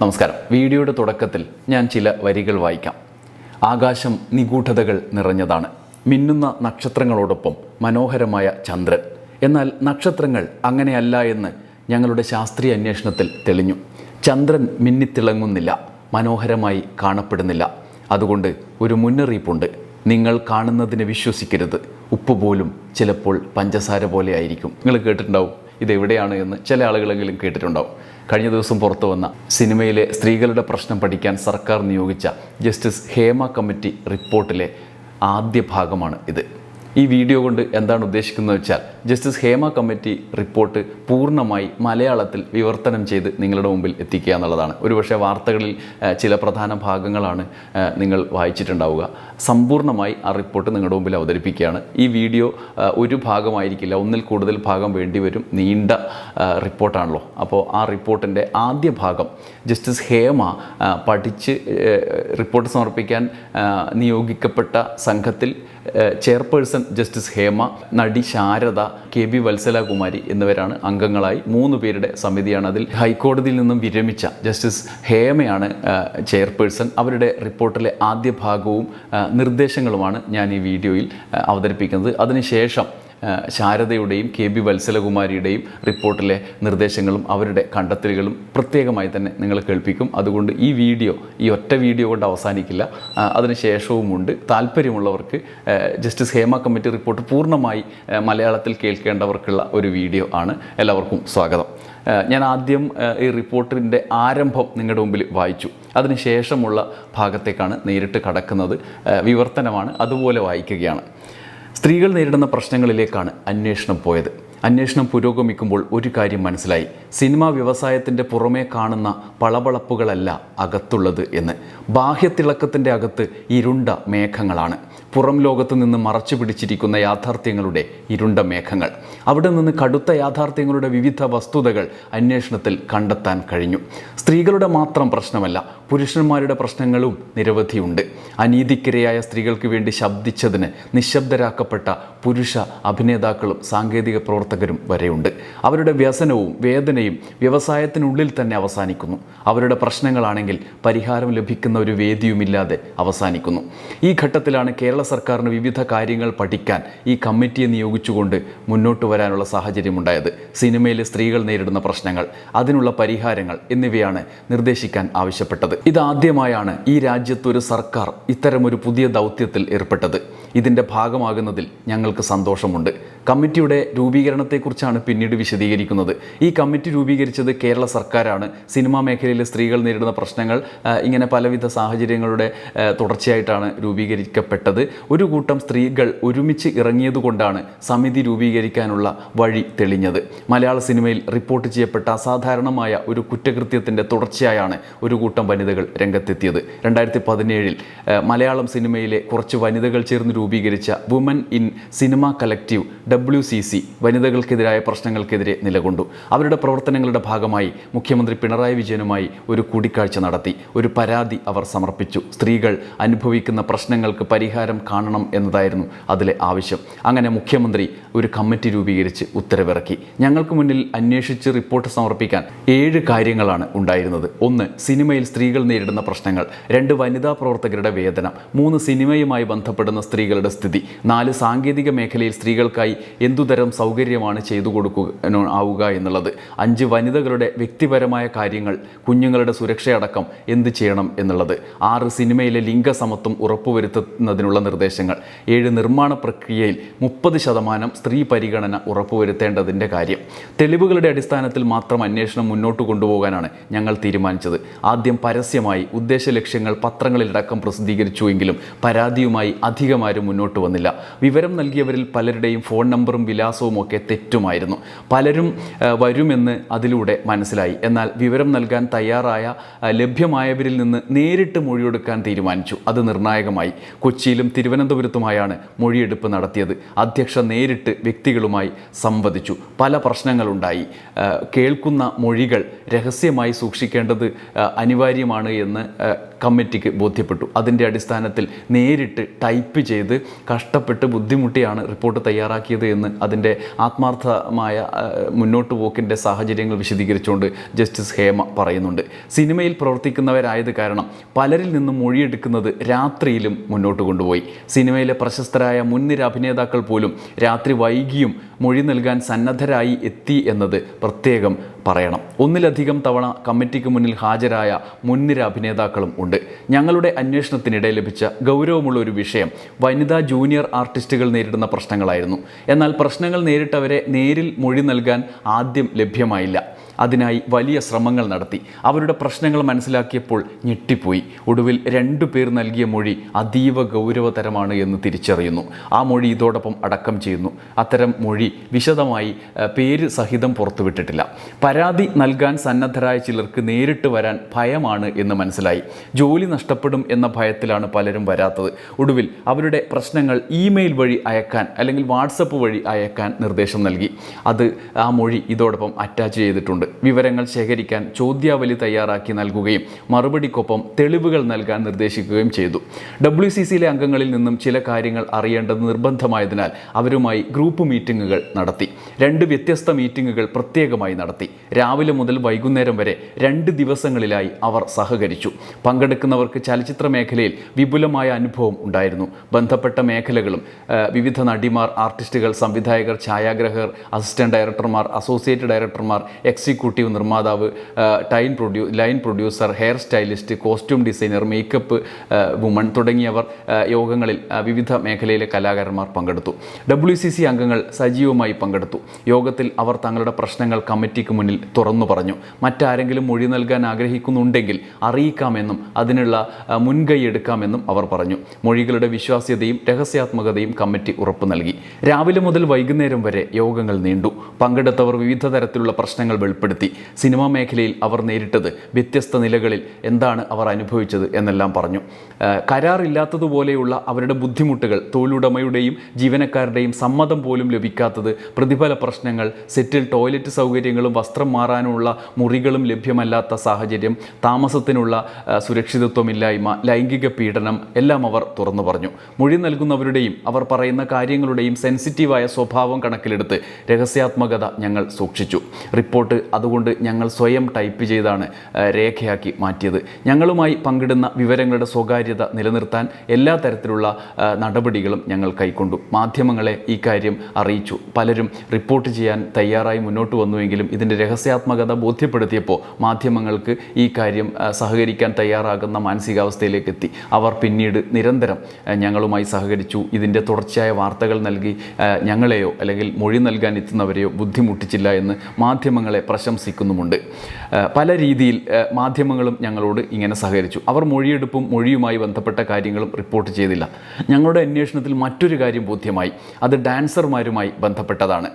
നമസ്കാരം. വീഡിയോയുടെ തുടക്കത്തിൽ ഞാൻ ചില വരികൾ വായിക്കാം. ആകാശം നിഗൂഢതകൾ നിറഞ്ഞതാണ്. മിന്നുന്ന നക്ഷത്രങ്ങളോടൊപ്പം മനോഹരമായ ചന്ദ്രൻ. എന്നാൽ നക്ഷത്രങ്ങൾ അങ്ങനെയല്ല എന്ന് ഞങ്ങളുടെ ശാസ്ത്രീയ അന്വേഷണത്തിൽ തെളിഞ്ഞു. ചന്ദ്രൻ മിന്നിത്തിളങ്ങുന്നില്ല മനോഹരമായി കാണപ്പെടുന്നില്ല. അതുകൊണ്ട് ഒരു മുന്നറിയിപ്പുണ്ട്. നിങ്ങൾ കാണുന്നതിനെ വിശ്വസിക്കരുത്. ഉപ്പ് പോലും ചിലപ്പോൾ പഞ്ചസാര പോലെ ആയിരിക്കും. നിങ്ങൾ കേട്ടിട്ടുണ്ടാവും ഇതെവിടെയാണ് എന്ന് ചില ആളുകളെങ്കിലും കേട്ടിട്ടുണ്ടാവും. കഴിഞ്ഞ ദിവസം പുറത്തു വന്ന സിനിമയിലെ സ്ത്രീകളുടെ പ്രശ്നം പഠിക്കാൻ സർക്കാർ നിയോഗിച്ച ജസ്റ്റിസ് ഹേമ കമ്മിറ്റി റിപ്പോർട്ടിലെ ആദ്യ ഭാഗമാണ് ഇത്. ഈ വീഡിയോ കൊണ്ട് എന്താണ് ഉദ്ദേശിക്കുന്നത് വെച്ചാൽ ജസ്റ്റിസ് ഹേമ കമ്മിറ്റി റിപ്പോർട്ട് പൂർണമായി മലയാളത്തിൽ വിവർത്തനം ചെയ്ത് നിങ്ങളുടെ മുമ്പിൽ എത്തിക്കുക എന്നുള്ളതാണ്. ഒരുപക്ഷെ വാർത്തകളിൽ ചില പ്രധാന ഭാഗങ്ങളാണ് നിങ്ങൾ വായിച്ചിട്ടുണ്ടാവുക. സമ്പൂർണമായി ആ റിപ്പോർട്ട് നിങ്ങളുടെ മുമ്പിൽ അവതരിപ്പിക്കുകയാണ്. ഈ വീഡിയോ ഒരു ഭാഗമായിരിക്കില്ല ഒന്നിൽ കൂടുതൽ ഭാഗം വേണ്ടിവരും നീണ്ട റിപ്പോർട്ടാണല്ലോ. അപ്പോൾ ആ റിപ്പോർട്ടിന്റെ ആദ്യ ഭാഗം ജസ്റ്റിസ് ഹേമ പഠിച്ച് റിപ്പോർട്ട് സമർപ്പിക്കാൻ നിയോഗിക്കപ്പെട്ട സംഘത്തിൽ ചെയർപേഴ്സൺ ജസ്റ്റിസ് ഹേമ നടി ശാരദ കെ ബി വത്സലകുമാരി എന്നിവരാണ് അംഗങ്ങളായി മൂന്ന് പേരുടെ സമിതിയാണ് അതിൽ ഹൈക്കോടതിയിൽ നിന്നും വിരമിച്ച ജസ്റ്റിസ് ഹേമയാണ് ചെയർപേഴ്സൺ. അവരുടെ റിപ്പോർട്ടിലെ ആദ്യ ഭാഗവും നിർദ്ദേശങ്ങളുമാണ് ഞാൻ ഈ വീഡിയോയിൽ അവതരിപ്പിക്കുന്നത്. അതിനുശേഷം ശാരദയുടെയും കെ ബി വത്സലകുമാരിയുടെയും റിപ്പോർട്ടിലെ നിർദ്ദേശങ്ങളും അവരുടെ കണ്ടെത്തലുകളും പ്രത്യേകമായി തന്നെ നിങ്ങൾ കേൾപ്പിക്കും. അതുകൊണ്ട് ഈ വീഡിയോ ഈ ഒറ്റ വീഡിയോ കൊണ്ട് അവസാനിക്കില്ല. അതിനുശേഷവുമുണ്ട് താല്പര്യമുള്ളവർക്ക് ജസ്റ്റിസ് ഹേമ കമ്മിറ്റി റിപ്പോർട്ട് പൂർണമായി മലയാളത്തിൽ കേൾക്കേണ്ടവർക്കുള്ള ഒരു വീഡിയോ ആണ്. എല്ലാവർക്കും സ്വാഗതം. ഞാൻ ആദ്യം ഈ റിപ്പോർട്ടിന്റെ ആരംഭം നിങ്ങളുടെ മുമ്പിൽ വായിച്ചു. അതിനുശേഷമുള്ള ഭാഗത്തേക്കാണ് നേരിട്ട് കടക്കുന്നത്. വിവർത്തനമാണ്. അതുപോലെ വായിക്കുകയാണ്. സ്ത്രീകൾ നേരിടുന്ന പ്രശ്നങ്ങളിലേക്കാണ് അന്വേഷണം പോയത്. അന്വേഷണം പുരോഗമിക്കുമ്പോൾ ഒരു കാര്യം മനസ്സിലായി. സിനിമാ വ്യവസായത്തിന്റെ പുറമേ കാണുന്ന പളപളപ്പുകളല്ല അകത്തുള്ളത് എന്ന്. ബാഹ്യത്തിളക്കത്തിന്റെ അകത്ത് ഇരുണ്ട മേഘങ്ങളാണ്. പുറം ലോകത്ത് നിന്ന് മറച്ചു പിടിച്ചിരിക്കുന്ന യാഥാർത്ഥ്യങ്ങളുടെ ഇരുണ്ട മേഘങ്ങൾ. അവിടെ നിന്ന് കടുത്ത യാഥാർത്ഥ്യങ്ങളുടെ വിവിധ വസ്തുതകൾ അന്വേഷണത്തിൽ കണ്ടെത്താൻ കഴിഞ്ഞു. സ്ത്രീകളുടെ മാത്രം പ്രശ്നമല്ല പുരുഷന്മാരുടെ പ്രശ്നങ്ങളും നിരവധിയുണ്ട്. അനീതിക്കിരയായ സ്ത്രീകൾക്ക് വേണ്ടി ശബ്ദിച്ചതിന് നിശബ്ദരാക്കപ്പെട്ട പുരുഷ അഭിനേതാക്കളും സാങ്കേതിക പ്രവർത്തകരും വരെയുണ്ട്. അവരുടെ വ്യസനവും വേദനയും വ്യവസായത്തിനുള്ളിൽ തന്നെ അവസാനിക്കുന്നു. അവരുടെ പ്രശ്നങ്ങളാണെങ്കിൽ പരിഹാരം ലഭിക്കുന്ന ഒരു വേദിയുമില്ലാതെ അവസാനിക്കുന്നു. ഈ ഘട്ടത്തിലാണ് കേരള സർക്കാരിന് വിവിധ കാര്യങ്ങൾ പഠിക്കാൻ ഈ കമ്മിറ്റിയെ നിയോഗിച്ചുകൊണ്ട് മുന്നോട്ട് വരാനുള്ള സാഹചര്യമുണ്ടായത്. സിനിമയിലെ സ്ത്രീകൾ നേരിടുന്ന പ്രശ്നങ്ങൾ അതിനുള്ള പരിഹാരങ്ങൾ എന്നിവയാണ് നിർദ്ദേശിക്കാൻ ആവശ്യപ്പെട്ടത്. ഇതാദ്യമായാണ് ഈ രാജ്യത്ത് ഒരു സർക്കാർ ഇത്തരമൊരു പുതിയ ദൗത്യത്തിൽ ഏർപ്പെട്ടത്. ഇതിന്റെ ഭാഗമാകുന്നതിൽ ഞങ്ങൾക്ക് സന്തോഷമുണ്ട്. കമ്മിറ്റിയുടെ രൂപീകരണത്തെക്കുറിച്ചാണ് പിന്നീട് വിശദീകരിക്കുന്നത്. ഈ കമ്മിറ്റി രൂപീകരിച്ചത് കേരള സർക്കാരാണ്. സിനിമാ മേഖലയിലെ സ്ത്രീകൾ നേരിടുന്ന പ്രശ്നങ്ങൾ ഇങ്ങനെ പലവിധ സാഹചര്യങ്ങളുടെ തുടർച്ചയായിട്ടാണ് രൂപീകരിക്കപ്പെട്ടത്. ഒരു കൂട്ടം സ്ത്രീകൾ ഒരുമിച്ച് ഇറങ്ങിയതുകൊണ്ടാണ് സമിതി രൂപീകരിക്കാനുള്ള വഴി തെളിഞ്ഞത്. മലയാള സിനിമയിൽ റിപ്പോർട്ട് ചെയ്യപ്പെട്ട അസാധാരണമായ ഒരു കുറ്റകൃത്യത്തിന്റെ തുടർച്ചയായാണ് ഒരു കൂട്ടം വനിതകൾ രംഗത്തെത്തിയത്. രണ്ടായിരത്തി പതിനേഴിൽ മലയാളം സിനിമയിലെ കുറച്ച് വനിതകൾ ചേർന്ന് രൂപീകരിച്ച women in cinema collective W C C വനിതകൾക്കെതിരായ പ്രശ്നങ്ങൾക്കെതിരെ നിലകൊണ്ടു. അവരുടെ പ്രവർത്തനങ്ങളുടെ ഭാഗമായി മുഖ്യമന്ത്രി പിണറായി വിജയനുമായി ഒരു കൂടിക്കാഴ്ച നടത്തി. ഒരു പരാതി അവർ സമർപ്പിച്ചു. സ്ത്രീകൾ അനുഭവിക്കുന്ന പ്രശ്നങ്ങൾക്ക് പരിഹാരം കാണണം എന്നതായിരുന്നു അതിലെ ആവശ്യം. അങ്ങനെ മുഖ്യമന്ത്രി ഒരു കമ്മിറ്റി രൂപീകരിച്ച് ഉത്തരവിറക്കി. ഞങ്ങൾക്ക് മുന്നിൽ അന്വേഷിച്ച് റിപ്പോർട്ട് സമർപ്പിക്കാൻ ഏഴ് കാര്യങ്ങളാണ് ഉണ്ടായിരുന്നത്. ഒന്ന് സിനിമയിൽ സ്ത്രീകൾ നേരിടുന്ന പ്രശ്നങ്ങൾ. രണ്ട് വനിതാ പ്രവർത്തകരുടെ വേതനം. മൂന്ന് സിനിമയുമായി ബന്ധപ്പെടുന്ന സ്ത്രീകളുടെ സ്ഥിതി. നാല് സാങ്കേതിക മേഖലയിൽ സ്ത്രീകൾക്കായി എന്തുതരം സൗകര്യമാണ് ചെയ്തു കൊടുക്കുക ആവുക എന്നുള്ളത്. അഞ്ച് വനിതകളുടെ വ്യക്തിപരമായ കാര്യങ്ങൾ കുഞ്ഞുങ്ങളുടെ സുരക്ഷയടക്കം എന്ത് ചെയ്യണം എന്നുള്ളത്. ആറ് സിനിമയിലെ ലിംഗസമത്വം ഉറപ്പുവരുത്തുന്നതിനുള്ള നിർദ്ദേശങ്ങൾ. ഏഴ് നിർമ്മാണ പ്രക്രിയയിൽ മുപ്പത് ശതമാനം സ്ത്രീ പരിഗണന ഉറപ്പുവരുത്തേണ്ടതിന്റെ കാര്യം. തെളിവുകളുടെ അടിസ്ഥാനത്തിൽ മാത്രം അന്വേഷണം മുന്നോട്ട് കൊണ്ടുപോകാനാണ് ഞങ്ങൾ തീരുമാനിച്ചത്. ആദ്യം പരസ്യമായി ഉദ്ദേശ ലക്ഷ്യങ്ങൾ പത്രങ്ങളിലടക്കം പ്രസിദ്ധീകരിച്ചുവെങ്കിലും പരാതിയുമായി അധികമാരും മുന്നോട്ട് വന്നില്ല. വിവരം നൽകിയവരിൽ പലരുടെയും ഫോൺ നമ്പറും വിലാസവും ഒക്കെ തെറ്റുമായിരുന്നു. പലരും വരുമെന്ന് അതിലൂടെ മനസ്സിലായി. എന്നാൽ വിവരം നൽകാൻ തയ്യാറായ ലഭ്യമായവരിൽ നിന്ന് നേരിട്ട് മൊഴിയെടുക്കാൻ തീരുമാനിച്ചു. അത് നിർണായകമായി. കൊച്ചിയിലും തിരുവനന്തപുരത്തുമായാണ് മൊഴിയെടുപ്പ് നടത്തിയത്. അധ്യക്ഷ നേരിട്ട് വ്യക്തികളുമായി സംവദിച്ചു. പല പ്രശ്നങ്ങളുണ്ടായി. കേൾക്കുന്ന മൊഴികൾ രഹസ്യമായി സൂക്ഷിക്കേണ്ടത് അനിവാര്യമാണ് എന്ന് കമ്മിറ്റിക്ക് ബോധ്യപ്പെട്ടു. അതിന്റെ അടിസ്ഥാനത്തിൽ നേരിട്ട് ടൈപ്പ് ചെയ്ത് കഷ്ടപ്പെട്ട് ബുദ്ധിമുട്ടിയാണ് റിപ്പോർട്ട് തയ്യാറാക്കിയത് എന്ന് അതിന്റെ ആത്മാർത്ഥമായ മുന്നോട്ട് പോക്കിന്റെ സാഹചര്യങ്ങൾ വിശദീകരിച്ചുകൊണ്ട് ജസ്റ്റിസ് ഹേമ പറയുന്നുണ്ട്. സിനിമയിൽ പ്രവർത്തിക്കുന്നവരായത് കാരണം പലരിൽ നിന്നും മൊഴിയെടുക്കുന്നത് രാത്രിയിലും മുന്നോട്ട് കൊണ്ടുപോയി. സിനിമയിലെ പ്രശസ്തരായ മുൻനിര അഭിനേതാക്കൾ പോലും രാത്രി വൈകിയും മൊഴി നൽകാൻ സന്നദ്ധരായി എത്തി എന്നത് പ്രത്യേകം പറയണം. ഒന്നിലധികം തവണ കമ്മിറ്റിക്ക് മുന്നിൽ ഹാജരായ മുൻനിര അഭിനേതാക്കളും ഉണ്ട്. ഞങ്ങളുടെ അന്വേഷണത്തിനിടെ ലഭിച്ച ഗൗരവമുള്ള ഒരു വിഷയം വനിതാ ജൂനിയർ ആർട്ടിസ്റ്റുകൾ നേരിടുന്ന പ്രശ്നങ്ങളായിരുന്നു. എന്നാൽ പ്രശ്നങ്ങൾ നേരിട്ടവരെ നേരിൽ മൊഴി നൽകാൻ ആദ്യം ലഭ്യമായില്ല. അതിനായി വലിയ ശ്രമങ്ങൾ നടത്തി. അവരുടെ പ്രശ്നങ്ങൾ മനസ്സിലാക്കിയപ്പോൾ ഞെട്ടിപ്പോയി. ഒടുവിൽ രണ്ടു പേർ നൽകിയ മൊഴി അതീവ ഗൗരവതരമാണ് എന്ന് തിരിച്ചറിയുന്നു. ആ മൊഴി ഇതോടൊപ്പം അടക്കം ചെയ്യുന്നു. അത്തരം മൊഴി വിശദമായി പേര് സഹിതം പുറത്തുവിട്ടിട്ടില്ല. പരാതി നൽകാൻ സന്നദ്ധരായ ചിലർക്ക് നേരിട്ട് വരാൻ ഭയമാണ് എന്ന് മനസ്സിലായി. ജോലി നഷ്ടപ്പെടും എന്ന ഭയത്തിലാണ് പലരും വരാത്തത്. ഒടുവിൽ അവരുടെ പ്രശ്നങ്ങൾ ഇമെയിൽ വഴി അയക്കാൻ അല്ലെങ്കിൽ വാട്സപ്പ് വഴി അയക്കാൻ നിർദ്ദേശം നൽകി. അത് ആ മൊഴി ഇതോടൊപ്പം അറ്റാച്ച് ചെയ്തിട്ടുണ്ട്. വിവരങ്ങൾ ശേഖരിക്കാൻ ചോദ്യാവലി തയ്യാറാക്കി നൽകുകയും മറുപടിക്കൊപ്പം തെളിവുകൾ നൽകാൻ നിർദ്ദേശിക്കുകയും ചെയ്തു. ഡബ്ല്യു സി സിയിലെ അംഗങ്ങളിൽ നിന്നും ചില കാര്യങ്ങൾ അറിയേണ്ടത് നിർബന്ധമായതിനാൽ അവരുമായി ഗ്രൂപ്പ് മീറ്റിംഗുകൾ നടത്തി. രണ്ട് വ്യത്യസ്ത മീറ്റിംഗുകൾ പ്രത്യേകമായി നടത്തി. രാവിലെ മുതൽ വൈകുന്നേരം വരെ രണ്ട് ദിവസങ്ങളിലായി അവർ സഹകരിച്ചു. പങ്കെടുക്കുന്നവർക്ക് ചലച്ചിത്ര മേഖലയിൽ വിപുലമായ അനുഭവം ഉണ്ടായിരുന്നു. ബന്ധപ്പെട്ട മേഖലകളും വിവിധ നടിമാർ ആർട്ടിസ്റ്റുകൾ സംവിധായകർ ഛായാഗ്രഹകർ അസിസ്റ്റന്റ് ഡയറക്ടർമാർ അസോസിയേറ്റ് ഡയറക്ടർമാർ എക്സിക്യൂട്ടീവ് നിർമ്മാതാവ് ആ, ടൈൻ പ്രൊഡ്യൂ line producer hair stylist costume designer makeup woman തുടങ്ങിയവർ യോഗങ്ങളിൽ വിവിധ മേഖലയിലെ കലാകാരന്മാർ പങ്കെടുത്തു. ഡബ്ല്യു സി സി അംഗങ്ങൾ സജീവമായി പങ്കെടുത്തു. യോഗത്തിൽ അവർ തങ്ങളുടെ പ്രശ്നങ്ങൾ കമ്മിറ്റിക്ക് മുന്നിൽ തുറന്നു പറഞ്ഞു. മറ്റാരെങ്കിലും മൊഴി നൽകാൻ ആഗ്രഹിക്കുന്നുണ്ടെങ്കിൽ അറിയിക്കാമെന്നും അതിനുള്ള മുൻകൈ എടുക്കാമെന്നും അവർ പറഞ്ഞു. മൊഴികളുടെ വിശ്വാസ്യതയും രഹസ്യാത്മകതയും കമ്മിറ്റി ഉറപ്പു നൽകി. രാവിലെ മുതൽ വൈകുന്നേരം വരെ യോഗങ്ങൾ നീണ്ടു. പങ്കെടുത്തവർ വിവിധ തരത്തിലുള്ള പ്രശ്നങ്ങൾ വെളിപ്പെടുത്തി. സിനിമാ മേഖലയിൽ അവർ നേരിട്ടത് വ്യത്യസ്ത നിലകളിൽ എന്താണ് അവർ അനുഭവിച്ചത് എന്നെല്ലാം പറഞ്ഞു. കരാറില്ലാത്തതുപോലെയുള്ള അവരുടെ ബുദ്ധിമുട്ടുകൾ തൊഴിലുടമയുടെയും ജീവനക്കാരുടെയും സമ്മതം പോലും ലഭിക്കാത്തത് പ്രതിഫല പ്രശ്നങ്ങൾ സെറ്റിൽ ടോയ്ലറ്റ് സൗകര്യങ്ങളും വസ്ത്രം മാറാനുള്ള മുറികളും ലഭ്യമല്ലാത്ത സാഹചര്യം താമസത്തിനുള്ള സുരക്ഷിതത്വമില്ലായ്മ ലൈംഗിക പീഡനം എല്ലാം അവർ തുറന്നു പറഞ്ഞു. മൊഴി നൽകുന്നവരുടെയും അവർ പറയുന്ന കാര്യങ്ങളുടെയും സെൻസിറ്റീവായ സ്വഭാവം കണക്കിലെടുത്ത് രഹസ്യാത്മകത ഞങ്ങൾ സൂക്ഷിച്ചു. റിപ്പോർട്ട് അതുകൊണ്ട് ഞങ്ങൾ സ്വയം ടൈപ്പ് ചെയ്താണ് രേഖയാക്കി മാറ്റിയത്. ഞങ്ങളുമായി പങ്കിടുന്ന വിവരങ്ങളുടെ സ്വകാര്യത നിലനിർത്താൻ എല്ലാ തരത്തിലുള്ള നടപടികളും ഞങ്ങൾ കൈക്കൊണ്ടു. മാധ്യമങ്ങളെ ഈ കാര്യം അറിയിച്ചു. പലരും റിപ്പോർട്ട് ചെയ്യാൻ തയ്യാറായി മുന്നോട്ട് വന്നുവെങ്കിലും ഇതിന്റെ രഹസ്യാത്മകത ബോധ്യപ്പെടുത്തിയപ്പോൾ മാധ്യമങ്ങൾക്ക് ഈ കാര്യം സഹകരിക്കാൻ തയ്യാറാകുന്ന മാനസികാവസ്ഥയിലേക്ക് എത്തി. അവർ പിന്നീട് നിരന്തരം ഞങ്ങളുമായി സഹകരിച്ചു. ഇതിന്റെ തുടർച്ചയായ വാർത്തകൾ നൽകി ഞങ്ങളെയോ അല്ലെങ്കിൽ മൊഴി നൽകാൻ എത്തുന്നവരെയോ ബുദ്ധിമുട്ടിച്ചില്ല എന്ന് മാധ്യമങ്ങളെ പ്രശംസിക്കുന്നുമുണ്ട്. പല രീതിയിൽ മാധ്യമങ്ങളും ഞങ്ങളോട് ഇങ്ങനെ സഹകരിച്ചു. അവർ മൊഴിയെടുപ്പും മൊഴിയുമായി ബന്ധപ്പെട്ട കാര്യങ്ങളും റിപ്പോർട്ട് ചെയ്തില്ല. ഞങ്ങളുടെ അന്വേഷണത്തിൽ മറ്റൊരു കാര്യം ബോധ്യമായി. അത് ഡാൻസർമാരുമായി ബന്ധപ്പെട്ടതാണ്.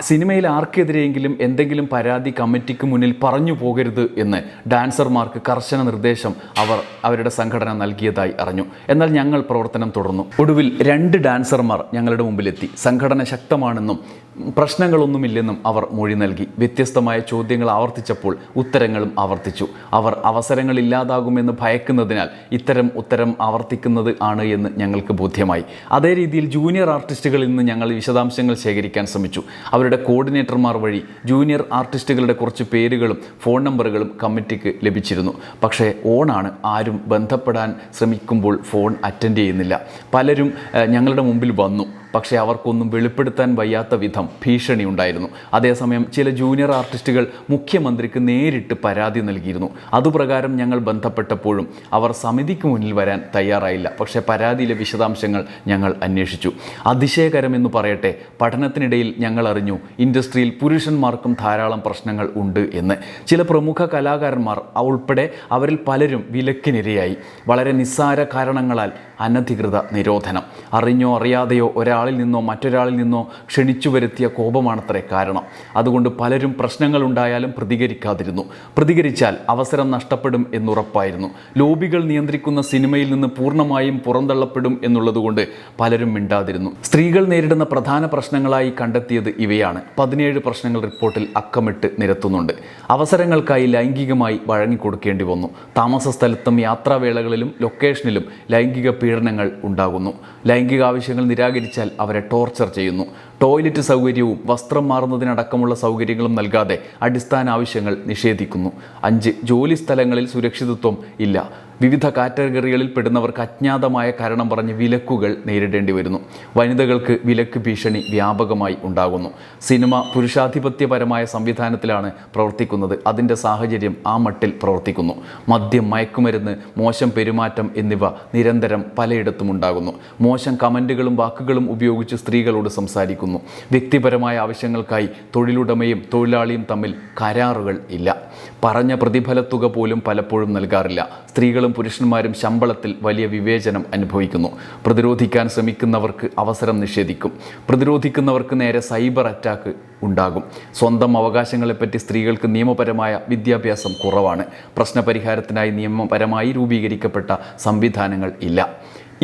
സിനിമയിൽ ആർക്കെതിരെയെങ്കിലും എന്തെങ്കിലും പരാതി കമ്മിറ്റിക്ക് മുന്നിൽ പറഞ്ഞു പോകരുത് എന്ന് ഡാൻസർമാർക്ക് കർശന നിർദ്ദേശം അവർ അവരുടെ സംഘടന നൽകിയതായി അറിഞ്ഞു. എന്നാൽ ഞങ്ങൾ പ്രവർത്തനം തുടർന്നു. ഒടുവിൽ രണ്ട് ഡാൻസർമാർ ഞങ്ങളുടെ മുമ്പിലെത്തി. സംഘടന ശക്തമാണെന്നും പ്രശ്നങ്ങളൊന്നുമില്ലെന്നും അവർ മൊഴി നൽകി. വ്യത്യസ്തമായ ചോദ്യങ്ങൾ ആവർത്തിച്ചപ്പോൾ ഉത്തരങ്ങളും ആവർത്തിച്ചു. അവർ അവസരങ്ങൾ ഇല്ലാതാകുമെന്ന് ഭയക്കുന്നതിനാൽ ഇത്തരം ഉത്തരം ആവർത്തിക്കുന്നത് ആണ് എന്ന് ഞങ്ങൾക്ക് ബോധ്യമായി. അതേ രീതിയിൽ ജൂനിയർ ആർട്ടിസ്റ്റുകളിൽ നിന്ന് ഞങ്ങൾ വിശദാംശങ്ങൾ ശേഖരിക്കാൻ ശ്രമിച്ചു. അവരുടെ കോർഡിനേറ്റർമാർ വഴി ജൂനിയർ ആർട്ടിസ്റ്റുകളുടെ കുറച്ച് പേരുകളും ഫോൺ നമ്പറുകളും കമ്മിറ്റിക്ക് ലഭിച്ചിരുന്നു. പക്ഷേ ഓണാണ്. ആരും ബന്ധപ്പെടാൻ ശ്രമിക്കുമ്പോൾ ഫോൺ അറ്റൻഡ് ചെയ്യുന്നില്ല. പലരും ഞങ്ങളുടെ മുമ്പിൽ വന്നു. പക്ഷേ അവർക്കൊന്നും വെളിപ്പെടുത്താൻ വയ്യാത്ത വിധം ഭീഷണി ഉണ്ടായിരുന്നു. അതേസമയം ചില ജൂനിയർ ആർട്ടിസ്റ്റുകൾ മുഖ്യമന്ത്രിക്ക് നേരിട്ട് പരാതി നൽകിയിരുന്നു. അതുപ്രകാരം ഞങ്ങൾ ബന്ധപ്പെട്ടപ്പോഴും അവർ സമിതിക്ക് മുന്നിൽ വരാൻ തയ്യാറായില്ല. പക്ഷേ പരാതിയിലെ വിശദാംശങ്ങൾ ഞങ്ങൾ അന്വേഷിച്ചു. അതിശയകരമെന്ന് പറയട്ടെ പഠനത്തിനിടയിൽ ഞങ്ങൾ അറിഞ്ഞു ഇൻഡസ്ട്രിയിൽ പുരുഷന്മാർക്കും ധാരാളം പ്രശ്നങ്ങൾ ഉണ്ട് എന്ന്. ചില പ്രമുഖ കലാകാരന്മാർ ഉൾപ്പെടെ അവരിൽ പലരും വിലക്കിനിരയായി. വളരെ നിസ്സാര കാരണങ്ങളാൽ അനധികൃത നിരോധനം. അറിഞ്ഞോ അറിയാതെയോ ഒരാളിൽ നിന്നോ മറ്റൊരാളിൽ നിന്നോ ക്ഷണിച്ചു വരുത്തിയ കോപമാണത്രേ കാരണം. അതുകൊണ്ട് പലരും പ്രശ്നങ്ങൾ ഉണ്ടായാലും പ്രതികരിക്കാതിരുന്നു. പ്രതികരിച്ചാൽ അവസരം നഷ്ടപ്പെടും എന്നുറപ്പായിരുന്നു. ലോബികൾ നിയന്ത്രിക്കുന്ന സിനിമയിൽ നിന്ന് പൂർണമായും പുറന്തള്ളപ്പെടും എന്നുള്ളതുകൊണ്ട് പലരും മിണ്ടാതിരുന്നു. സ്ത്രീകൾ നേരിടുന്ന പ്രധാന പ്രശ്നങ്ങളായി കണ്ടെത്തിയത് ഇവയാണ്. പതിനേഴ് പ്രശ്നങ്ങൾ റിപ്പോർട്ടിൽ അക്കമിട്ട് നിരത്തുന്നുണ്ട്. അവസരങ്ങൾക്കായി ലൈംഗികമായി വഴങ്ങിക്കൊടുക്കേണ്ടി വന്നു. താമസ സ്ഥലത്തും യാത്രാവേളകളിലും ലൊക്കേഷനിലും ലൈംഗിക പീഡനങ്ങൾ ഉണ്ടാകുന്നു. ലൈംഗിക ആവശ്യങ്ങൾ നിരാകരിച്ചാൽ അവരെ ടോർച്ചർ ചെയ്യുന്നു. ടോയ്ലറ്റ് സൗകര്യവും വസ്ത്രം മാറുന്നതിനടക്കമുള്ള സൗകര്യങ്ങളും നൽകാതെ അടിസ്ഥാന ആവശ്യങ്ങൾ നിഷേധിക്കുന്നു. അഞ്ച് ജോലി സ്ഥലങ്ങളിൽ സുരക്ഷിതത്വം ഇല്ല. വിവിധ കാറ്റഗറികളിൽ പെടുന്നവർക്ക് അജ്ഞാതമായ കാരണം പറഞ്ഞ് വിലക്കുകൾ നേരിടേണ്ടി വരുന്നു. വനിതകൾക്ക് വിലക്ക് ഭീഷണി വ്യാപകമായി ഉണ്ടാകുന്നു. സിനിമ പുരുഷാധിപത്യപരമായ സംവിധാനത്തിലാണ് പ്രവർത്തിക്കുന്നത്. അതിന്റെ സാഹചര്യം ആ മട്ടിൽ പ്രവർത്തിക്കുന്നു. മദ്യം മയക്കുമരുന്ന് മോശം പെരുമാറ്റം എന്നിവ നിരന്തരം പലയിടത്തും ഉണ്ടാകുന്നു. മോശം കമന്റുകളും വാക്കുകളും ഉപയോഗിച്ച് സ്ത്രീകളോട് സംസാരിക്കുന്നു. വ്യക്തിപരമായ ആവശ്യങ്ങൾക്കായി തൊഴിലുടമയും തൊഴിലാളിയും തമ്മിൽ കരാറുകൾ ഇല്ല. പറഞ്ഞ പ്രതിഫലത്തുക പോലും പലപ്പോഴും നൽകാറില്ല. സ്ത്രീകളും പുരുഷന്മാരും ശമ്പളത്തിൽ വലിയ വിവേചനം അനുഭവിക്കുന്നു. പ്രതിരോധിക്കാൻ ശ്രമിക്കുന്നവർക്ക് അവസരം നിഷേധിക്കും. പ്രതിരോധിക്കുന്നവർക്ക് നേരെ സൈബർ അറ്റാക്ക് ഉണ്ടാകും. സ്വന്തം അവകാശങ്ങളെപ്പറ്റി സ്ത്രീകൾക്ക് നിയമപരമായ വിദ്യാഭ്യാസം കുറവാണ്. പ്രശ്നപരിഹാരത്തിനായി നിയമപരമായി രൂപീകരിക്കപ്പെട്ട സംവിധാനങ്ങൾ ഇല്ല.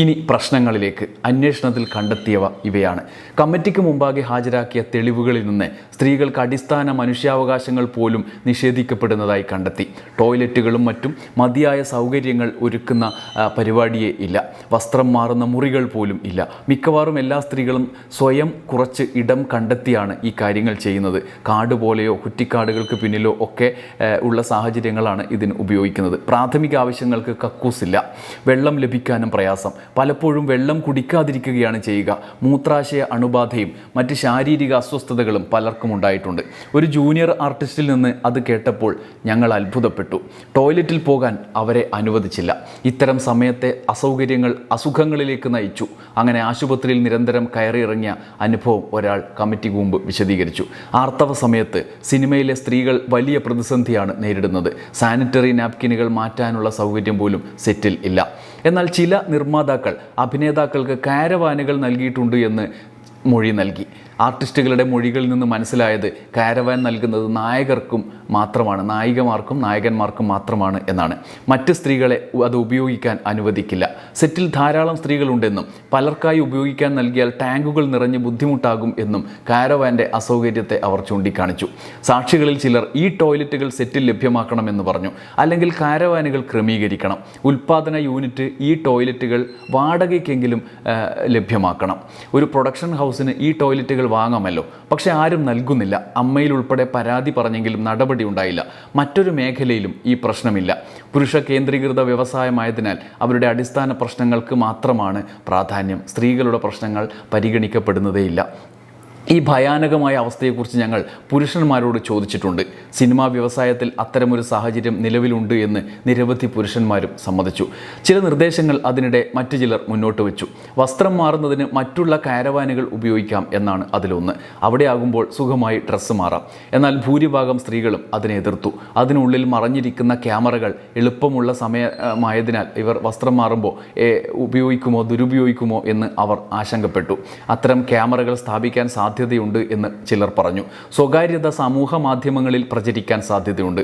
ഇനി പ്രശ്നങ്ങളിലേക്ക് അന്വേഷണത്തിൽ കണ്ടെത്തിയവ ഇവയാണ്. കമ്മിറ്റിക്ക് മുമ്പാകെ ഹാജരാക്കിയ തെളിവുകളിൽ നിന്ന് സ്ത്രീകൾക്ക് അടിസ്ഥാന മനുഷ്യാവകാശങ്ങൾ പോലും നിഷേധിക്കപ്പെടുന്നതായി കണ്ടെത്തി. ടോയ്ലറ്റുകളും മറ്റും മതിയായ സൗകര്യങ്ങൾ ഒരുക്കുന്ന പരിപാടിയേ ഇല്ല. വസ്ത്രം മാറുന്ന മുറികൾ പോലും ഇല്ല. മിക്കവാറും എല്ലാ സ്ത്രീകളും സ്വയം കുറച്ച് ഇടം കണ്ടെത്തിയാണ് ഈ കാര്യങ്ങൾ ചെയ്യുന്നത്. കാട് പോലെയോ കുറ്റിക്കാടുകൾക്ക് പിന്നിലോ ഒക്കെ ഉള്ള സാഹചര്യങ്ങളാണ് ഇതിന് ഉപയോഗിക്കുന്നത്. പ്രാഥമിക ആവശ്യങ്ങൾക്ക് കക്കൂസില്ല വെള്ളം ലഭിക്കാനും പ്രയാസം. പലപ്പോഴും വെള്ളം കുടിക്കാതിരിക്കുകയാണ് ചെയ്യുക. മൂത്രാശയ അണുബാധയും മറ്റ് ശാരീരിക അസ്വസ്ഥതകളും പലർക്കും ഉണ്ടായിട്ടുണ്ട്. ഒരു ജൂനിയർ ആർട്ടിസ്റ്റിൽ നിന്ന് അത് കേട്ടപ്പോൾ ഞങ്ങൾ അത്ഭുതപ്പെട്ടു. ടോയ്ലറ്റിൽ പോകാൻ അവരെ അനുവദിച്ചില്ല. ഇത്തരം സമയത്തെ അസൗകര്യങ്ങൾ അസുഖങ്ങളിലേക്ക് നയിച്ചു. അങ്ങനെ ആശുപത്രിയിൽ നിരന്തരം കയറിയിറങ്ങിയ അനുഭവം ഒരാൾ കമ്മിറ്റിക്ക് മുമ്പ് വിശദീകരിച്ചു. ആർത്തവ സമയത്ത് സിനിമയിലെ സ്ത്രീകൾ വലിയ പ്രതിസന്ധിയാണ് നേരിടുന്നത്. സാനിറ്ററി നാപ്കിനുകൾ മാറ്റാനുള്ള സൗകര്യം പോലും സെറ്റിൽ ഇല്ല. എന്നാൽ ചില നിർമ്മാതാക്കൾ അഭിനേതാക്കൾക്ക് കാരവാനുകൾ നൽകിയിട്ടുണ്ട് എന്ന് മൊഴി നൽകി. ആർട്ടിസ്റ്റുകളുടെ മൊഴികളിൽ നിന്ന് മനസ്സിലായത് കാരവാൻ നൽകുന്നത് നായകർക്കും മാത്രമാണ് നായികമാർക്കും നായകന്മാർക്കും മാത്രമാണ് എന്നാണ്. മറ്റ് സ്ത്രീകളെ അത് ഉപയോഗിക്കാൻ അനുവദിക്കില്ല. സെറ്റിൽ ധാരാളം സ്ത്രീകളുണ്ടെന്നും പലർക്കായി ഉപയോഗിക്കാൻ നൽകിയാൽ ടാങ്കുകൾ നിറഞ്ഞ് ബുദ്ധിമുട്ടാകും എന്നും കാരവാന്റെ അസൗകര്യത്തെ അവർ ചൂണ്ടിക്കാണിച്ചു. സാക്ഷികളിൽ ചിലർ ഈ ടോയ്ലറ്റുകൾ സെറ്റിൽ ലഭ്യമാക്കണമെന്ന് പറഞ്ഞു. അല്ലെങ്കിൽ കാരവാനുകൾ ക്രമീകരിക്കണം. ഉൽപ്പാദന യൂണിറ്റ് ഈ ടോയ്ലറ്റുകൾ വാടകയ്ക്കെങ്കിലും ലഭ്യമാക്കണം. ഒരു പ്രൊഡക്ഷൻ ഹൗസിന് ഈ ടോയ്ലറ്റുകൾ വാങ്ങാമല്ലോ. പക്ഷെ ആരും നൽകുന്നില്ല. അമ്മയിൽ ഉൾപ്പെടെ പരാതി പറഞ്ഞെങ്കിലും നടപടി ഉണ്ടായില്ല. മറ്റൊരു മേഖലയിലും ഈ പ്രശ്നമില്ല. പുരുഷ കേന്ദ്രീകൃത വ്യവസായമായതിനാൽ അവരുടെ അടിസ്ഥാന പ്രശ്നങ്ങൾക്ക് മാത്രമാണ് പ്രാധാന്യം. സ്ത്രീകളുടെ പ്രശ്നങ്ങൾ പരിഗണിക്കപ്പെടുന്നതേയില്ല. ഈ ഭയാനകമായ അവസ്ഥയെക്കുറിച്ച് ഞങ്ങൾ പുരുഷന്മാരോട് ചോദിച്ചിട്ടുണ്ട്. സിനിമാ വ്യവസായത്തിൽ അത്തരമൊരു സാഹചര്യം നിലവിലുണ്ട് എന്ന് നിരവധി പുരുഷന്മാരും സമ്മതിച്ചു. ചില നിർദ്ദേശങ്ങൾ അതിനിടെ മറ്റു ചിലർ മുന്നോട്ട് വെച്ചു. വസ്ത്രം മാറുന്നതിന് മറ്റുള്ള കാരവാനുകൾ ഉപയോഗിക്കാം എന്നാണ് അതിലൊന്ന്. അവിടെ ആകുമ്പോൾ സുഖമായി ഡ്രസ്സ് മാറാം. എന്നാൽ ഭൂരിഭാഗം സ്ത്രീകളും അതിനെ എതിർത്തു. അതിനുള്ളിൽ മറഞ്ഞിരിക്കുന്ന ക്യാമറകൾ എളുപ്പമുള്ള സമയമായതിനാൽ ഇവർ വസ്ത്രം മാറുമ്പോൾ ഉപയോഗിക്കുമോ? ദുരുപയോഗിക്കുമോ? എന്ന് അവർ ആശങ്കപ്പെട്ടു. അത്തരം ക്യാമറകൾ സ്ഥാപിക്കാൻ സാധ്യതയുണ്ട് എന്ന് ചിലർ പറഞ്ഞു. സ്വകാര്യത സമൂഹ മാധ്യമങ്ങളിൽ പ്രചരിക്കാൻ സാധ്യതയുണ്ട്.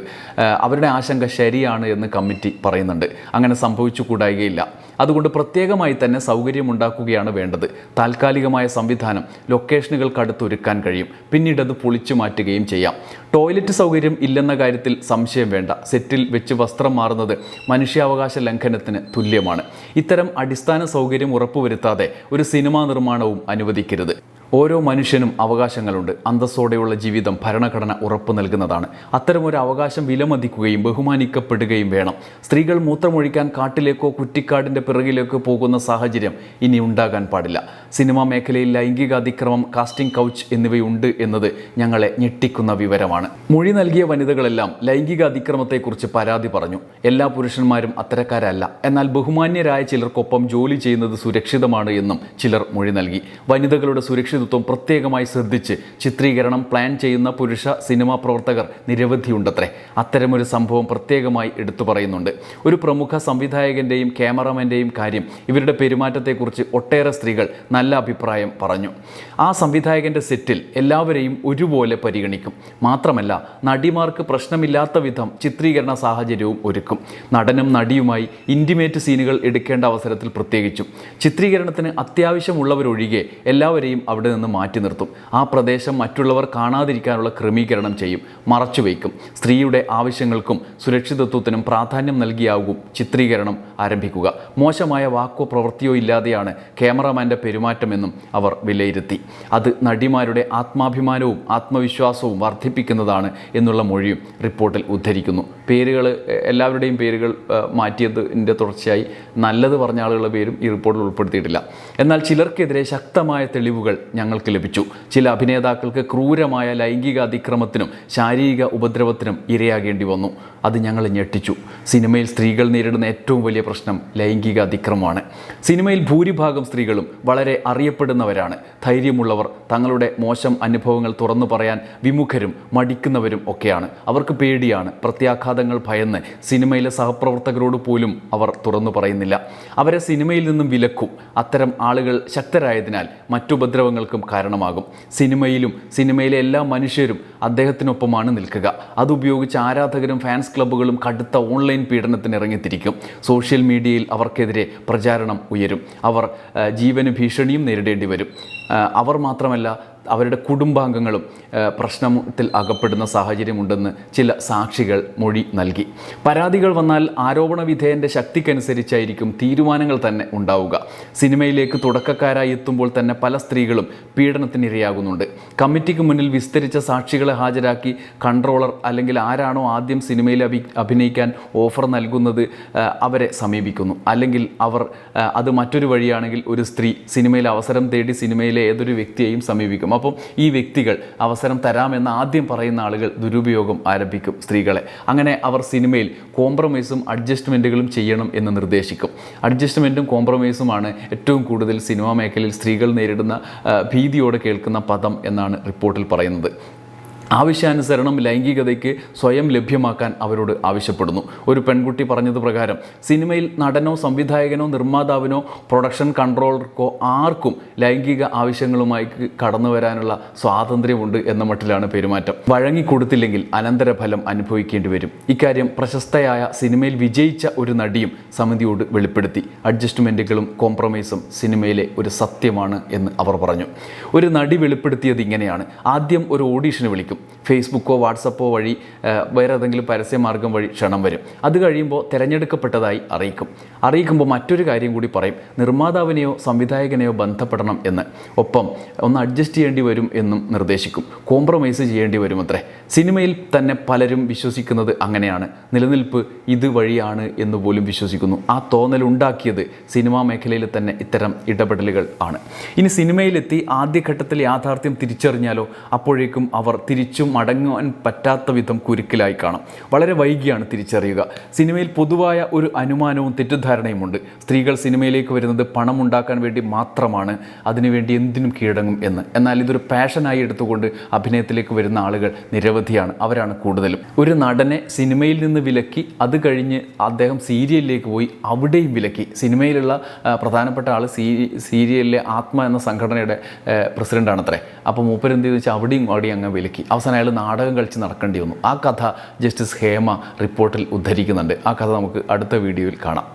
അവരുടെ ആശങ്ക ശരിയാണ് എന്ന് കമ്മിറ്റി പറയുന്നുണ്ട്. അങ്ങനെ സംഭവിച്ചു കൂടായികയില്ല. അതുകൊണ്ട് പ്രത്യേകമായി തന്നെ സൗകര്യമുണ്ടാക്കുകയാണ് വേണ്ടത്. താൽക്കാലികമായ സംവിധാനം ലൊക്കേഷനുകൾക്കടുത്ത് ഒരുക്കാൻ കഴിയും. പിന്നീട് അത് പൊളിച്ചു മാറ്റുകയും ചെയ്യാം. ടോയ്ലറ്റ് സൗകര്യം ഇല്ലെന്ന കാര്യത്തിൽ സംശയം വേണ്ട. സെറ്റിൽ വെച്ച് വസ്ത്രം മാറുന്നത് മനുഷ്യാവകാശ ലംഘനത്തിന് തുല്യമാണ്. ഇത്തരം അടിസ്ഥാന സൗകര്യം ഉറപ്പുവരുത്താതെ ഒരു സിനിമാ നിർമ്മാണവും അനുവദിക്കരുത്. ഓരോ മനുഷ്യനും അവകാശങ്ങളുണ്ട്. അന്തസ്സോടെയുള്ള ജീവിതം ഭരണഘടന ഉറപ്പു നൽകുന്നതാണ്. അത്തരമൊരു അവകാശം വിലമതിക്കുകയും ബഹുമാനിക്കപ്പെടുകയും വേണം. സ്ത്രീകൾ മൂത്രമൊഴിക്കാൻ കാട്ടിലേക്കോ കുറ്റിക്കാടിന്റെ പിറകിലേക്കോ പോകുന്ന സാഹചര്യം ഇനി ഉണ്ടാകാൻ പാടില്ല. സിനിമാ മേഖലയിൽ ലൈംഗിക അതിക്രമം കാസ്റ്റിംഗ് കൗച്ച് എന്നിവയുണ്ട് എന്നത് ഞങ്ങളെ ഞെട്ടിക്കുന്ന വിവരമാണ്. മൊഴി നൽകിയ വനിതകളെല്ലാം ലൈംഗിക അതിക്രമത്തെക്കുറിച്ച് പരാതി പറഞ്ഞു. എല്ലാ പുരുഷന്മാരും അത്തരക്കാരല്ല. എന്നാൽ ബഹുമാന്യരായ ചിലർക്കൊപ്പം ജോലി ചെയ്യുന്നത് സുരക്ഷിതമാണ് എന്നും ചിലർ മൊഴി നൽകി. വനിതകളുടെ സുരക്ഷിത സുരക്ഷിതത്വം പ്രത്യേകമായി ശ്രദ്ധിച്ച് ചിത്രീകരണം പ്ലാൻ ചെയ്യുന്ന പുരുഷ സിനിമാ പ്രവർത്തകർ നിരവധിയുണ്ടത്രേ. അത്തരമൊരു സംഭവം പ്രത്യേകമായി എടുത്തു പറയുന്നുണ്ട്. ഒരു പ്രമുഖ സംവിധായകന്റെയും ക്യാമറമാന്റെയും കാര്യം ഇവരുടെ പെരുമാറ്റത്തെക്കുറിച്ച് ഒട്ടേറെ സ്ത്രീകൾ നല്ല അഭിപ്രായം പറഞ്ഞു. ആ സംവിധായകന്റെ സെറ്റിൽ എല്ലാവരെയും ഒരുപോലെ പരിഗണിക്കും. മാത്രമല്ല നടിമാർക്ക് പ്രശ്നമില്ലാത്ത വിധം ചിത്രീകരണ സാഹചര്യവും ഒരുക്കും. നടനും നടിയുമായി ഇന്റിമേറ്റ് സീനുകൾ എടുക്കേണ്ട അവസരത്തിൽ പ്രത്യേകിച്ചും. ചിത്രീകരണത്തിന് അത്യാവശ്യമുള്ളവരൊഴികെ എല്ലാവരെയും അവിടെ നിന്ന് മാറ്റി നിർത്തും. ആ പ്രദേശം മറ്റുള്ളവർ കാണാതിരിക്കാനുള്ള ക്രമീകരണം ചെയ്യും. മറച്ചുവെക്കും സ്ത്രീയുടെ ആവശ്യങ്ങൾക്കും സുരക്ഷിതത്വത്തിനും പ്രാധാന്യം നൽകിയാകും ചിത്രീകരണം ആരംഭിക്കുക. മോശമായ വാക്കോ പ്രവൃത്തിയോ ഇല്ലാതെയാണ് ക്യാമറമാന്റെ പെരുമാറ്റമെന്നും അവർ വിലയിരുത്തി. അത് നടിമാരുടെ ആത്മാഭിമാനവും ആത്മവിശ്വാസവും വർദ്ധിപ്പിക്കുന്നതാണ് എന്നുള്ള മൊഴിയും റിപ്പോർട്ടിൽ ഉദ്ധരിക്കുന്നു. പേരുകൾ എല്ലാവരുടെയും പേരുകൾ മാറ്റിയതിന്റെ തുടർച്ചയായി നല്ലത് പറഞ്ഞ ആളുകളുടെ പേരും ഈ റിപ്പോർട്ടിൽ ഉൾപ്പെടുത്തിയിട്ടില്ല. എന്നാൽ ചിലർക്കെതിരെ ശക്തമായ തെളിവുകൾ ഞങ്ങൾക്ക് ലഭിച്ചു. ചില അഭിനേതാക്കൾക്ക് ക്രൂരമായ ലൈംഗിക അതിക്രമത്തിനും ശാരീരിക ഉപദ്രവത്തിനും ഇരയാകേണ്ടി വന്നു. അത് ഞങ്ങളെ ഞെട്ടിച്ചു. സിനിമയിൽ സ്ത്രീകൾ നേരിടുന്ന ഏറ്റവും വലിയ പ്രശ്നം ലൈംഗിക അതിക്രമമാണ് സിനിമയിൽ ഭൂരിഭാഗം സ്ത്രീകളും വളരെ അറിയപ്പെടുന്നവരാണ്. ധൈര്യമുള്ളവർ തങ്ങളുടെ മോശം അനുഭവങ്ങൾ തുറന്നു പറയാൻ വിമുഖരും മടിക്കുന്നവരും ഒക്കെയാണ്. അവർക്ക് പേടിയാണ് പ്രത്യാഘാതങ്ങൾ ഭയന്ന് സിനിമയിലെ സഹപ്രവർത്തകരോട് പോലും അവർ തുറന്നു പറയുന്നില്ല. അവരെ സിനിമയിൽ നിന്നും വിലക്കും. അത്തരം ആളുകൾ ശക്തരായതിനാൽ മറ്റുപദ്രവങ്ങൾക്കും കാരണമാകും. സിനിമയിലും സിനിമയിലെ എല്ലാ മനുഷ്യരും അദ്ദേഹത്തിനൊപ്പമാണ് നിൽക്കുക. അതുപയോഗിച്ച് ആരാധകരും ഫാൻസ് ക്ലബ്ബുകളും കടുത്ത ഓൺലൈൻ പീഡനത്തിന് ഇറങ്ങിത്തിരിക്കും. സോഷ്യൽ മീഡിയയിൽ അവർക്കെതിരെ പ്രചാരണം ഉയരും. അവർ ജീവന് ഭീഷണിയും നേരിടേണ്ടി വരും അവർ മാത്രമല്ല അവരുടെ കുടുംബാംഗങ്ങളും പ്രശ്നത്തിൽ അകപ്പെടുന്ന സാഹചര്യമുണ്ടെന്ന് ചില സാക്ഷികൾ മൊഴി നൽകി. പരാതികൾ വന്നാൽ ആരോപണ വിധേയന്റെ ശക്തിക്കനുസരിച്ചായിരിക്കും തീരുമാനങ്ങൾ തന്നെ ഉണ്ടാവുക. സിനിമയിലേക്ക് തുടക്കക്കാരായി എത്തുമ്പോൾ തന്നെ പല സ്ത്രീകളും പീഡനത്തിനിരയാകുന്നുണ്ട്. കമ്മിറ്റിക്ക് മുന്നിൽ വിസ്തരിച്ച സാക്ഷികളെ ഹാജരാക്കി കൺട്രോളർ അല്ലെങ്കിൽ ആരാണോ ആദ്യം സിനിമയിൽ അഭി അഭിനയിക്കാൻ ഓഫർ നൽകുന്നത് അവരെ സമീപിക്കുന്നു. അല്ലെങ്കിൽ അവർ അത് മറ്റൊരു വഴിയാണെങ്കിൽ ഒരു സ്ത്രീ സിനിമയിൽ അവസരം തേടി സിനിമയിലെ ഏതൊരു വ്യക്തിയെയും സമീപിക്കും. അപ്പം ഈ വ്യക്തികൾ അവസരം തരാമെന്ന് ആദ്യം പറയുന്ന ആളുകൾ ദുരുപയോഗം ആരംഭിക്കും സ്ത്രീകളെ. അങ്ങനെ അവർ സിനിമയിൽ കോംപ്രമൈസും അഡ്ജസ്റ്റ്മെന്റുകളും ചെയ്യണം എന്ന് നിർദ്ദേശിക്കും. അഡ്ജസ്റ്റ്മെന്റും കോംപ്രമൈസുമാണ് ഏറ്റവും കൂടുതൽ സിനിമാ മേഖലയിൽ സ്ത്രീകൾ നേരിടുന്ന ഭീതിയോടെ കേൾക്കുന്ന പദം എന്നാണ് റിപ്പോർട്ടിൽ പറയുന്നത്. ആവശ്യാനുസരണം ലൈംഗികതയ്ക്ക് സ്വയം ലഭ്യമാക്കാൻ അവരോട് ആവശ്യപ്പെടുന്നു. ഒരു പെൺകുട്ടി പറഞ്ഞത് പ്രകാരം സിനിമയിൽ നടനോ സംവിധായകനോ നിർമ്മാതാവിനോ പ്രൊഡക്ഷൻ കൺട്രോളർക്കോ ആർക്കും ലൈംഗിക ആവശ്യങ്ങളുമായി കടന്നു വരാനുള്ള സ്വാതന്ത്ര്യമുണ്ട് എന്ന മട്ടിലാണ് പെരുമാറ്റം. വഴങ്ങിക്കൊടുത്തില്ലെങ്കിൽ അനന്തരഫലം അനുഭവിക്കേണ്ടി വരും. ഇക്കാര്യം പ്രശസ്തയായ സിനിമയിൽ വിജയിച്ച ഒരു നടിയും സമിതിയോട് വെളിപ്പെടുത്തി. അഡ്ജസ്റ്റ്മെന്റുകളും കോംപ്രമൈസും സിനിമയിലെ ഒരു സത്യമാണ് എന്ന് അവർ പറഞ്ഞു. ഒരു നടി വെളിപ്പെടുത്തിയത് ഇങ്ങനെയാണ്. ആദ്യം ഒരു ഓഡീഷന് വിളിക്കും. ഫേസ്ബുക്കോ വാട്സപ്പോ വഴി വേറെ ഏതെങ്കിലും പരസ്യമാർഗം വഴി ക്ഷണം വരും. അത് കഴിയുമ്പോൾ തിരഞ്ഞെടുക്കപ്പെട്ടതായി അറിയിക്കും. അറിയിക്കുമ്പോൾ മറ്റൊരു കാര്യം കൂടി പറയും. നിർമ്മാതാവിനെയോ സംവിധായകനെയോ ബന്ധപ്പെടണം എന്ന്. ഒപ്പം ഒന്ന് അഡ്ജസ്റ്റ് ചെയ്യേണ്ടി വരും എന്നും നിർദ്ദേശിക്കും. കോംപ്രമൈസ് ചെയ്യേണ്ടി വരും അത്രേ സിനിമയിൽ തന്നെ പലരും വിശ്വസിക്കുന്നത് അങ്ങനെയാണ്. നിലനിൽപ്പ് ഇത് വഴിയാണ് എന്ന് പോലും വിശ്വസിക്കുന്നു. ആ തോന്നലുണ്ടാക്കിയത് സിനിമാ മേഖലയിൽ തന്നെ ഇത്തരം ഇടപെടലുകൾ ആണ്. ഇനി സിനിമയിലെത്തി ആദ്യഘട്ടത്തിൽ യാഥാർത്ഥ്യം തിരിച്ചറിഞ്ഞാലോ അപ്പോഴേക്കും അവർ തിരിച്ചും മടങ്ങാൻ പറ്റാത്ത വിധം കുരുക്കിലായി കാണാം. വളരെ വൈകിയാണ് തിരിച്ചറിയുക. സിനിമയിൽ പൊതുവായ ഒരു അനുമാനവും തെറ്റിദ്ധാരണയുമുണ്ട്. സ്ത്രീകൾ സിനിമയിലേക്ക് വരുന്നത് പണം ഉണ്ടാക്കാൻ വേണ്ടി മാത്രമാണ് അതിനുവേണ്ടി എന്തിനും കീഴടങ്ങും എന്ന്. എന്നാൽ ഇതൊരു പാഷനായി എടുത്തുകൊണ്ട് അഭിനയത്തിലേക്ക് വരുന്ന ആളുകൾ നിരവധിയാണ്. അവരാണ് കൂടുതലും. ഒരു നടനെ സിനിമയിൽ നിന്ന് വിലക്കി അത് കഴിഞ്ഞ് അദ്ദേഹം സീരിയലിലേക്ക് പോയി അവിടെയും വിലക്കി. സിനിമയിലുള്ള പ്രധാനപ്പെട്ട ആൾ സീ സീരിയലിലെ ആത്മ എന്ന സംഘടനയുടെ പ്രസിഡന്റാണത്രേ അപ്പോൾ മൂപ്പരെന്ത് വെച്ചാൽ അവിടെയും അവിടെയും അങ്ങ് വിലക്കി. അവസാനം അയാൾ നാടകം കളിച്ച് നടക്കേണ്ടി വന്നു. ആ കഥ ജസ്റ്റിസ് ഹേമ റിപ്പോർട്ടിൽ ഉദ്ധരിക്കുന്നുണ്ട്. ആ കഥ നമുക്ക് അടുത്ത വീഡിയോയിൽ കാണാം.